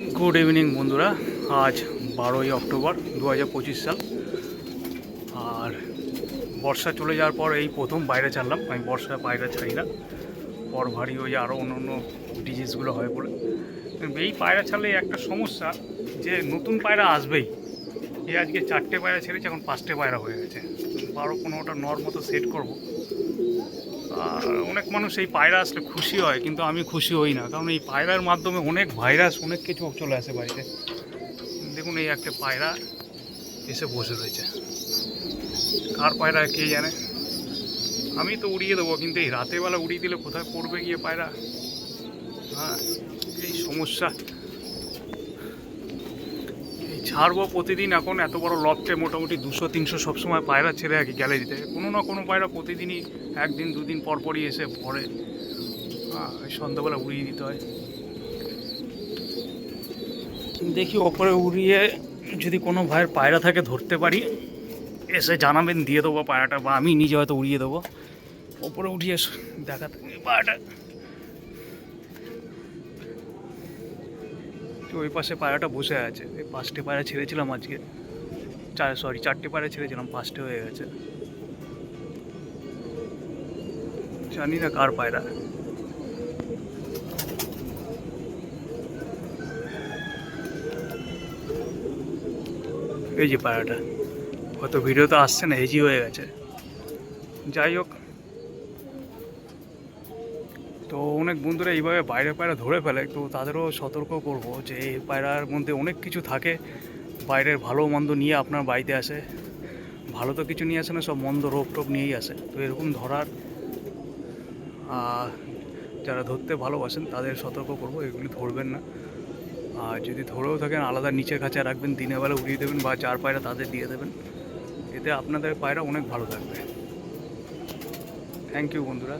Good evening বন্ধুরা। আজ বারোই অক্টোবর দু হাজার পঁচিশ সাল। আর বর্ষা চলে যাওয়ার পর এই প্রথম বাইরে ছাড়লাম আমি বর্ষা বাইরে ছাড়ি না। পর ভারী হয়ে আরও অন্য অন্য ডিজিজগুলো হয় বলে। এই পায়রা ছাড়লে একটা সমস্যা যে নতুন পায়রা আসবেই। এই আজকে চারটে পায়রা ছেড়েছে, এখন পাঁচটে পায়রা হয়ে গেছে। বারো পনেরোটা নর মতো সেট করব। অনেক মানুষ এই পায়রা আসলে খুশি হয়, কিন্তু আমি খুশি হই না। কারণ এই পায়রার মাধ্যমে অনেক ভাইরাস, অনেক কিছু চলে আসে বাড়িতে। দেখুন এই একটা পায়রা এসে বসে রয়েছে। কার পায়রা কে জানে? আমি তো উড়িয়ে দেবো, কিন্তু এই রাতের বেলা উড়িয়ে দিলে কোথায় পড়বে গিয়ে পায়রা? হ্যাঁ এই সমস্যা। ছাড়বো প্রতিদিন, এখন এত বড় লফটে মোটামুটি দুশো, তিনশো সবসময় পায়রা ছেড়ে আর রাখি গ্যালারিতে। কোনো না কোনো পায়রা প্রতিদিনই একদিন, দুদিন পরপরই এসে হ্যাঁ সন্ধ্যাবেলা উড়িয়ে দিতে হয়। দেখি ওপরে উড়িয়ে যদি কোনো ভাইয়ের পায়রা থাকে ধরতে পারি, এসে জানাবেন, দিয়ে দেবো পায়রাটা, বা আমি নিজে হয়তো উড়িয়ে দেবো। ওপরে উঠিয়ে দেখাতে। পায়রাটা ওই পাশে পায়রাটা বসে আছে। এই পাঁচটে পায়রা ছেড়েছিলাম আজকে। চার সরি চারটে পায়রা ছেড়েছিলাম, পাঁচটে হয়ে গেছে। জানি না কার পায়রা। এই যে পায়রাটা হয়তো ভিডিও তো আসছে না হেজি হয়ে গেছে। যাই হোক তো অনেক বন্ধুরা এইভাবে বাইরে পায়রা ধরে ফেলে, তো তাদেরও সতর্ক করব যে এই পায়রার মধ্যে অনেক কিছু থাকে। বাইরের ভালো মন্দ নিয়ে আপনার বাড়িতে আসে। ভালো তো কিছু নিয়ে আসে না, সব মন্দ রোগ টোপ নিয়েই আসে। তো এরকম ধরার যারা ধরতে ভালোবাসেন তাদের সতর্ক করব, এগুলি ধরবেন না। আর যদি ধরেও থাকেন, আলাদা নিচের কাছে রাখবেন, দিনের বেলা উড়িয়ে দেবেন বা চার পায়রা তাদের দিয়ে দেবেন। এতে আপনাদের পায়রা অনেক ভালো থাকবে। থ্যাংক ইউ বন্ধুরা।